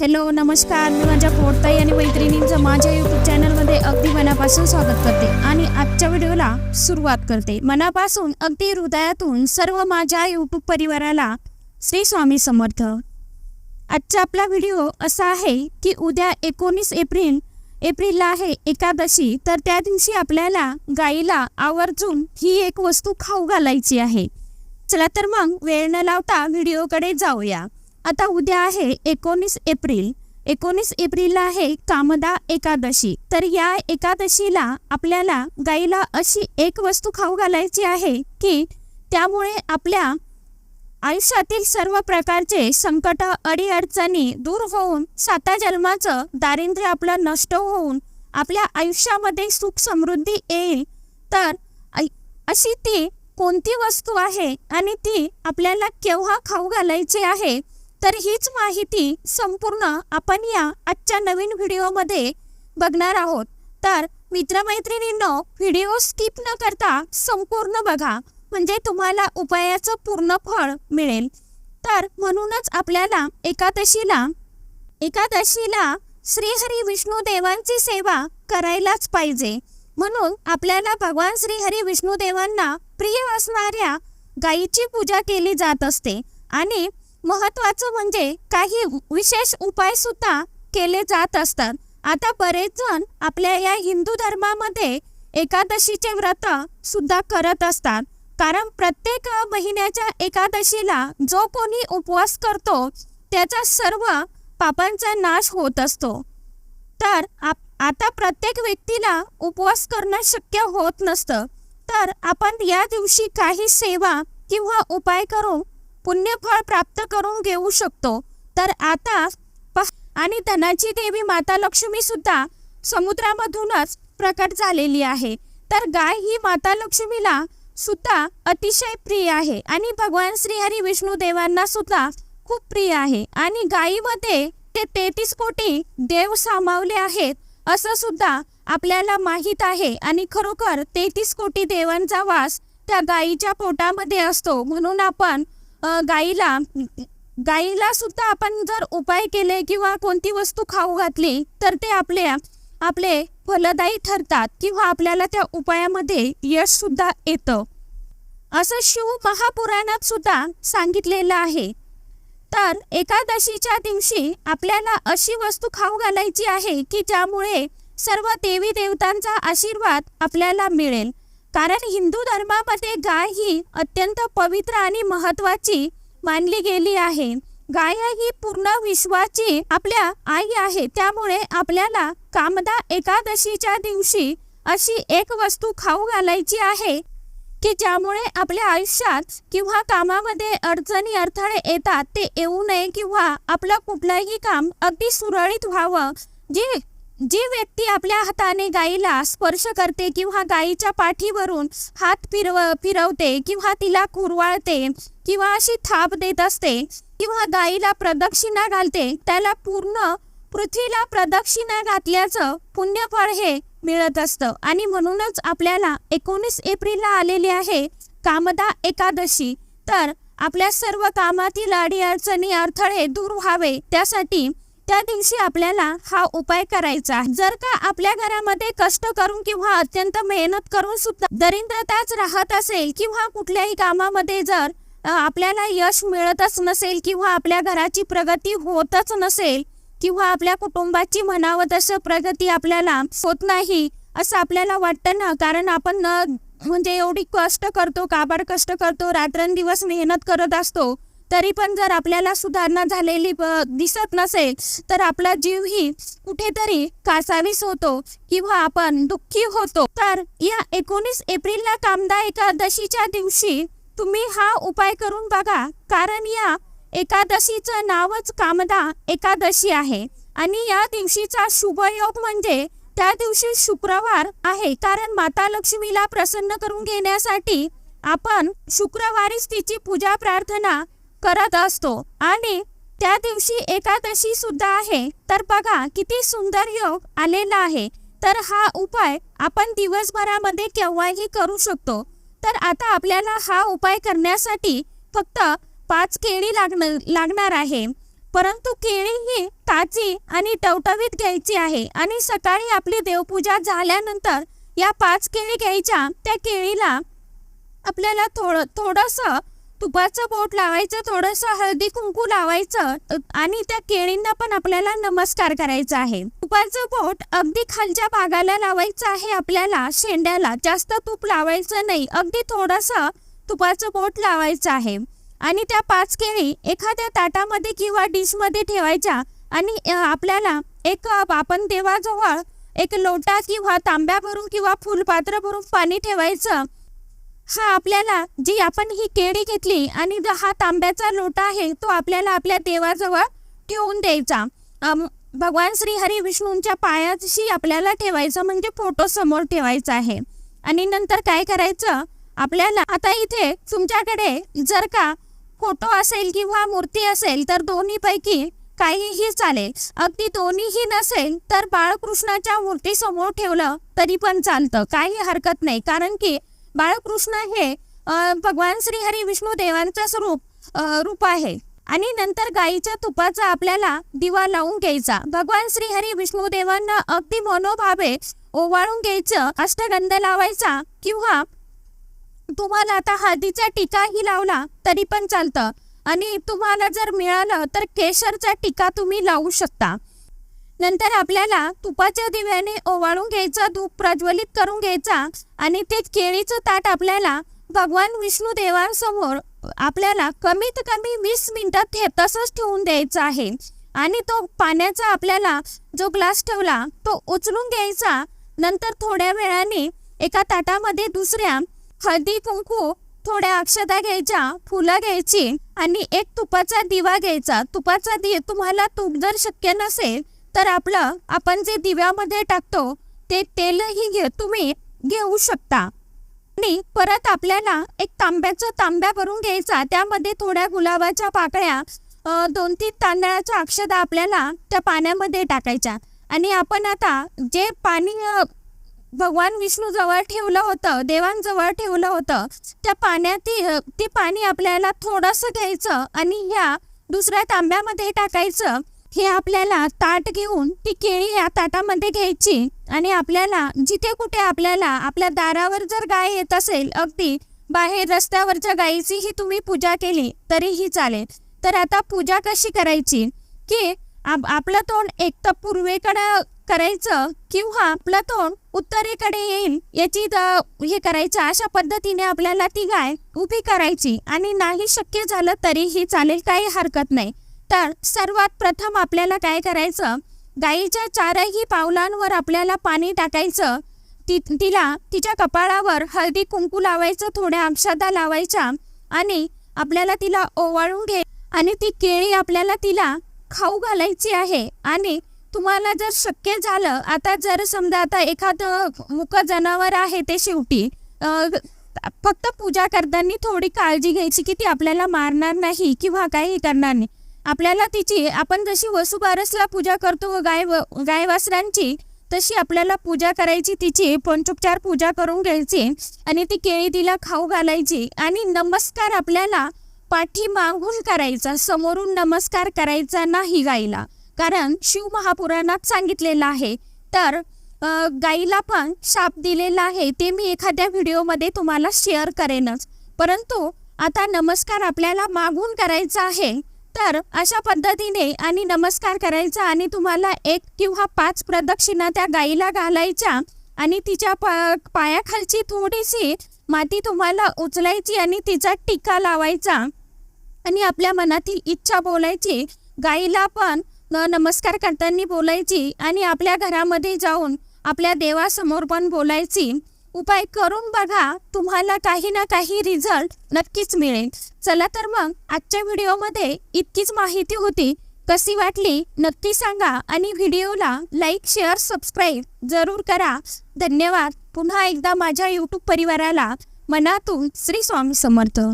Hello नमस्कार. मी माझ्या पोटताई आणि मैत्रिणींचं माझ्या यूट्यूब चॅनलमध्ये अगदी मनापासून स्वागत करते आणि आजच्या व्हिडिओला सुरुवात करते. मनापासून अगदी हृदयातून सर्व माझ्या यूट्यूब परिवाराला श्री स्वामी समर्थ. आजचा आपला व्हिडिओ असा आहे की उद्या एकोणीस एप्रिल एप्रिलला आहे एकादशी तर त्या दिवशी आपल्याला गाईला आवर्जून ही एक वस्तू खाऊ घालायची आहे. चला तर मग वेळ न लावता व्हिडिओकडे जाऊया. आता उद्या आहे एकोणीस एप्रिल. एकोणीस एप्रिलला आहे कामदा एकादशी. तर या एकादशीला आपल्याला गाईला अशी एक वस्तू खाऊ घालायची आहे की त्यामुळे आपल्या आयुष्यातील सर्व प्रकारचे संकट अडीअडचणी दूर होऊन साता जन्माचं दारिद्र्य आपलं नष्ट होऊन आपल्या आयुष्यामध्ये सुख समृद्धी येईल. तर ऐ- अशी ती कोणती वस्तू आहे आणि ती आपल्याला केव्हा खाऊ घालायची आहे? तर हीच माहिती संपूर्ण आपण या आजच्या नवीन व्हिडिओमध्ये बघणार आहोत. तर मित्रमैत्रिणींनो व्हिडिओ स्किप न करता संपूर्ण बघा. म्हणजे तुम्हाला उपायाचं पूर्ण फळ मिळेल. तर म्हणूनच आपल्याला एकादशीला एकादशीला श्रीहरी विष्णू देवांची सेवा करायलाच पाहिजे. म्हणून आपल्याला भगवान श्रीहरी विष्णू देवांना प्रिय असणाऱ्या गायीची पूजा केली जात असते. आणि महत्वाचं म्हणजे काही विशेष उपाय सुद्धा केले जात असतात. आता बरेच जण आपल्या या हिंदू धर्मामध्ये एकादशीचे व्रत सुद्धा करत असतात. कारण प्रत्येक महिन्याच्या एकादशीला जो कोणी उपवास करतो त्याचा सर्व पापांचा नाश होत असतो. तर आप आता प्रत्येक व्यक्तीला उपवास करणं शक्य होत नसतं. तर आपण या दिवशी काही सेवा किंवा उपाय करून पुण्यफळ प्राप्त करून घेऊ शकतो. तर आता आणि धनाची देवी माता लक्ष्मी सुद्धा समुद्रामधूनच प्रकट झालेली आहे. तर गाय ही माता लक्ष्मीला सुद्धा अतिशय प्रिय आहे आणि भगवान श्रीहरी विष्णू देवांना सुद्धा खूप प्रिय आहे. आणि गायीमध्ये ते तेहतीस कोटी देव सामावले आहेत असं सुद्धा आपल्याला माहीत आहे. आणि खरोखर तेहतीस कोटी देवांचा वास त्या गायीच्या पोटामध्ये असतो. म्हणून आपण गाईला गाईला सुद्धा आपण जर उपाय केले किंवा कोणती वस्तू खाऊ घातली तर ते आपल्या आपले फलदायी ठरतात किंवा आपल्याला त्या उपायामध्ये यश सुद्धा येतं. असं शिव महापुराणात सुद्धा सांगितलेलं आहे. तर एकादशीच्या दिवशी आपल्याला अशी वस्तू खाऊ घालायची आहे की ज्यामुळे सर्व देवी देवतांचा आशीर्वाद आपल्याला मिळेल. कारण हिंदू धर्मामध्ये गाय ही अत्यंत पवित्र आणि महत्वाची मानली गेली आहे. गाय ही पूर्ण विश्वाची आपल्या आई आहे. त्यामुळे आपल्याला कामदा एकादशीच्या दिवशी अशी एक वस्तू खाऊ घालायची आहे की ज्यामुळे आपल्या आयुष्यात किंवा कामामध्ये अडचणी अडथळे येतात ते येऊ नये किंवा आपलं कुठलंही काम अगदी सुरळीत व्हावं. जी जी व्यक्ती आपल्या हाताने गाईला स्पर्श करते किंवा गाईच्या पाठीवरून हात फिरव फिरवते किंवा तिला कुरवाळते किंवा अशी थाप देत असते किंवा गाईला प्रदक्षिणा घालते त्याला पूर्ण पृथ्वीला प्रदक्षिणा घातल्याचं पुण्यफळ हे मिळत असतं. आणि म्हणूनच आपल्याला एकोणीस एप्रिलला आलेली आहे कामदा एकादशी. तर आपल्या सर्व कामातील अडीअडचणी अडथळे दूर व्हावे. त्यासाठी त्या दिवशी आपल्याला हा उपाय करायचा जर का आपल्या घरामध्ये कष्ट करून किंवा अत्यंत मेहनत करून सुद्धा दरिद्रताच राहत असेल किंवा कुठल्याही कामामध्ये जर आपल्याला यश मिळतच नसेल किंवा आपल्या घराची प्रगती होतच नसेल किंवा आपल्या कुटुंबाची म्हणावं तसं प्रगती आपल्याला होत नाही असं आपल्याला वाटतं ना? कारण आपण न म्हणजे एवढी कष्ट करतो काबाड कष्ट करतो रात्रंदिवस मेहनत करत असतो तरी पण जर आपल्याला सुधारणा झालेली दिसत नसेल तर आपला जीवही कुठेतरी कासावीस होतो किंवा आपण दुःखी होतो. तर या एकोणीस एप्रिलला कामदा एकादशीच्या दिवशी तुम्ही हा उपाय करून बघा. कारण या एकादशीचं नावच कामदा एकादशी आहे. आणि या दिवशीचा शुभ योग म्हणजे त्या दिवशी शुक्रवार आहे. कारण माता लक्ष्मीला प्रसन्न करून घेण्यासाठी आपण शुक्रवारीच तिची पूजा प्रार्थना करत असतो. आणि त्या दिवशी एकादशी सुद्धा आहे. तर बघा किती सुंदर योग आलेला आहे. तर हा उपाय आपण दिवसभरामध्ये केव्हाही करू शकतो. तर आता आपल्याला हा उपाय करण्यासाठी फक्त पाच केळी लागणार लागणार आहे. परंतु केळी ही ताजी आणि टवटवीत घ्यायची आहे. आणि सकाळी आपली देवपूजा झाल्यानंतर या पाच केळी घ्यायच्या. त्या केळीला आपल्याला थोडं थोडंसं तुपाचं बोट लावायचं थोडंसं हळदी कुंकू लावायचं आणि त्या केळींना पण आपल्याला नमस्कार करायचा आहे. तुपाचं बोट अगदी खालच्या भागाला लावायचं आहे आपल्याला शेंड्याला. जास्त तूप लावायचं नाही अगदी थोडंसं तुपाचं बोट लावायचं आहे. आणि त्या पाच केळी एखाद्या ताटामध्ये किंवा डिशमध्ये ठेवायच्या आणि आपल्याला एक आपण देवाजवळ एक लोटा किंवा तांब्या भरून किंवा फुलपात्र भरून पाणी ठेवायचं हा आपल्याला जी आपण ही केळी घेतली आणि जो हा तांब्याचा लोटा आहे तो आपल्याला आपल्या देवाजवळ ठेवून द्यायचा. भगवान श्री हरी विष्णूंच्या पायाशी आपल्याला ठेवायचं म्हणजे फोटो समोर ठेवायचा आहे. आणि नंतर काय करायचं? आपल्याला आता इथे तुमच्याकडे जर का फोटो असेल किंवा मूर्ती असेल तर दोन्हीपैकी काहीही चालेल. अगदी दोन्हीही नसेल तर बाळकृष्णाच्या मूर्तीसमोर ठेवलं तरी पण चालतं. काही हरकत नाही. कारण की बाळकृष्ण हे भगवान श्रीहरी विष्णू देवांचं स्वरूप रूप आहे. आणि नंतर गाईच्या तुपाचा आपल्याला दिवा लावून घ्यायचा. भगवान श्री हरी विष्णू देवांना अगदी मनोभावे ओवाळून घ्यायचं अष्टगंध लावायचा किंवा तुम्हाला आता हळदीचा टीकाही लावला तरी पण चालतं. आणि तुम्हाला जर मिळालं तर केशरचा टीका तुम्ही लावू शकता. नंतर आपल्याला तुपाच्या दिव्याने ओवाळून घ्यायचा धूप प्रज्वलित करून घ्यायचा आणि ते केळीचं ताट आपल्याला भगवान विष्णू देवांसमोर आपल्याला कमीत कमी वीस मिनिटात हे तसंच ठेवून द्यायचं आहे. आणि तो पाण्याचा आपल्याला जो ग्लास ठेवला तो उचलून घ्यायचा. नंतर थोड्या वेळाने एका ताटामध्ये दुसऱ्या हळदी कुंकू थोड्या अक्षता घ्यायच्या फुलं घ्यायची आणि एक तुपाचा दिवा घ्यायचा. तुपाचा दि तुम्हाला तूप जर शक्य नसेल तर आपलं आपण जे दिव्यामध्ये टाकतो ते तेलही घे तुम्ही घेऊ शकता. आणि परत आपल्याला एक तांब्याचं तांब्या भरून घ्यायचा त्यामध्ये थोड्या गुलाबाच्या पाकळ्या दोन तीन तांदळाच्या अक्षदा आपल्याला त्या पाण्यामध्ये टाकायच्या. आणि आपण आता जे पाणी भगवान विष्णू जवळ ठेवलं होतं देवांजवळ ठेवलं होतं त्या पाण्यात ती ते पाणी आपल्याला थोडंसं घ्यायचं आणि ह्या दुसऱ्या तांब्यामध्ये टाकायचं. हे आपल्याला ताट घेऊन ती केळी या ताटामध्ये घ्यायची. आणि आपल्याला जिथे कुठे आपल्याला आपल्या दारावर जर गाय येत असेल अगदी बाहेर रस्त्यावरच्या गायीचीही तुम्ही पूजा केली तरीही चालेल. तर आता पूजा कशी करायची? की आप आपलं तोंड एक तर पूर्वेकडे करायचं किंवा आपलं तोंड उत्तरेकडे येईल याची हे करायचं. अशा पद्धतीने आपल्याला ती गाय उभी करायची. आणि नाही शक्य झालं तरीही चालेल काही हरकत नाही. तर सर्वात प्रथम आपल्याला काय करायचं? गाईच्या चारही पावलांवर आपल्याला पाणी टाकायचं. ती तिला तिच्या कपाळावर हळदी कुंकू लावायचं थोड्या अक्षदा लावायच्या आणि आपल्याला तिला ओवाळून घे आणि ती केळी आपल्याला तिला खाऊ घालायची आहे. आणि तुम्हाला जर शक्य झालं आता जर समजा आता एखादं मुक जनावर आहे ते शेवटी फक्त पूजा करताना थोडी काळजी घ्यायची की ती आपल्याला मारणार नाही किंवा काही करणार नाही. आपल्याला तिची आपण जशी वसुबारसला पूजा करतो गाय व- गाय तशी आपल्याला पूजा करायची तिची पंचोपचार पूजा करून घ्यायची आणि ती केळी तिला खाऊ घालायची आणि नमस्कार आपल्याला पाठी मागून करायचा समोरून नमस्कार करायचा नाही गाईला कारण शिव महापुराणात सांगितलेलं आहे. तर गाईला पण शाप दिलेला आहे. ते मी एखाद्या व्हिडिओमध्ये तुम्हाला शेअर करेनच. परंतु आता नमस्कार आपल्याला मागून करायचा आहे. तर अशा पद्धतीने आणि नमस्कार करायचा आणि तुम्हाला एक किंवा पाच प्रदक्षिणा त्या गाईला घालायच्या आणि तिच्या पा पायाखालची थोडीशी माती तुम्हाला उचलायची आणि तिचा टीका लावायचा. आणि आपल्या मनातील इच्छा बोलायची. गाईला पण न- नमस्कार करताना बोलायची आणि आपल्या घरामध्ये जाऊन आपल्या देवासमोर पण बोलायची. उपाय करून बघा तुम्हाला काही ना काही रिझल्ट नक्कीच मिळेल. चला तर मग आजच्या व्हिडिओमध्ये इतकीच माहिती होती. कशी वाटली नक्की सांगा आणि व्हिडिओला लाईक शेअर सबस्क्राईब जरूर करा. धन्यवाद. पुन्हा एकदा माझ्या यूट्यूब परिवाराला मनातून श्री स्वामी समर्थ.